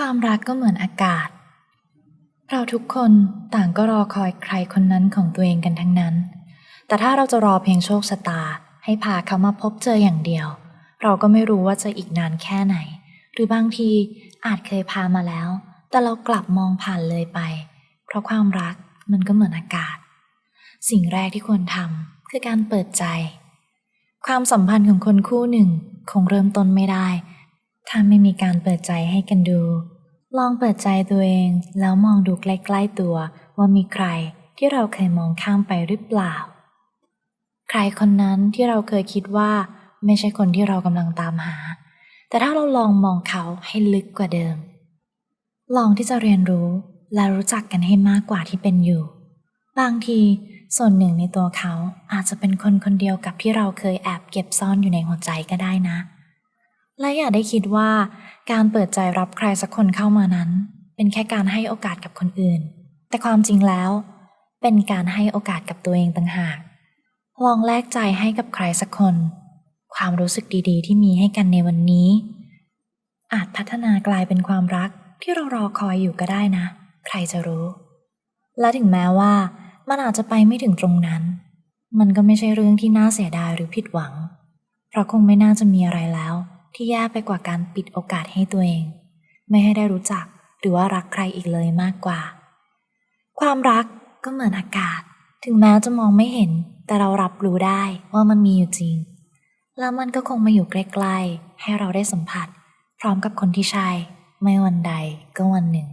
ความรักก็เหมือนอากาศ เราทุกคนต่างก็รอคอยใครคนนั้นของตัวเองกันทั้งนั้น แต่ถ้าเราจะรอเพียงโชคชะตา ให้พาเขามาพบเจออย่างเดียว เราก็ไม่รู้ว่าจะอีกนานแค่ไหน หรือบางทีอาจเคยพามาแล้ว แต่เรากลับมองผ่านเลยไป เพราะความรักมันก็เหมือนอากาศ สิ่งแรกที่ควรทำคือการเปิดใจ ความสัมพันธ์ของคนคู่หนึ่งคงเริ่มต้นไม่ได้ ถ้าไม่มีการเปิดใจให้กันดู ลองเปิดใจตัวเอง แล้วมองดูใกล้ๆตัว ว่ามีใครที่เราเคยมองข้ามไปหรือเปล่า ใครคนนั้นที่เราเคยคิดว่า ไม่ใช่คนที่เรากำลังตามหา แต่ถ้าเราลองมองเขาให้ลึกกว่าเดิม ลองที่จะเรียนรู้และรู้จักกันให้มากกว่าที่เป็นอยู่ บางทีส่วนหนึ่งในตัวเขาอาจจะเป็นคนคนเดียวกับที่เราเคยแอบเก็บซ่อนอยู่ในหัวใจก็ได้นะ และอย่าได้คิดว่าการเปิดใจรับใครสักคนเข้ามานั้น เป็นแค่การให้โอกาสกับคนอื่น แต่ความจริงแล้ว เป็นการให้โอกาสกับตัวเองต่างหาก ลองแลกใจให้กับใครสักคน ความรู้สึกดีๆ ที่มีให้กันในวันนี้ อาจพัฒนากลายเป็นความรักที่เรารอคอยอยู่ก็ได้นะ ใครจะรู้ และถึงแม้ว่า มันอาจจะไปไม่ถึงตรงนั้น มันก็ไม่ใช่เรื่องที่น่าเสียดายหรือผิดหวัง เพราะคงไม่น่าจะมีอะไรแล้ว ที่แย่ไปกว่าการปิดโอกาสให้ตัวเอง ไม่ให้ได้รู้จักหรือว่ารักใครอีกเลยมากกว่า ความรักก็เหมือนอากาศ ถึงแม้จะมองไม่เห็น แต่เรารับรู้ได้ว่ามันมีอยู่จริง แล้วมันก็คงมาอยู่ใกล้ๆให้เราได้สัมผัส พร้อมกับคนที่ใช่ ไม่วันใดก็วันหนึ่ง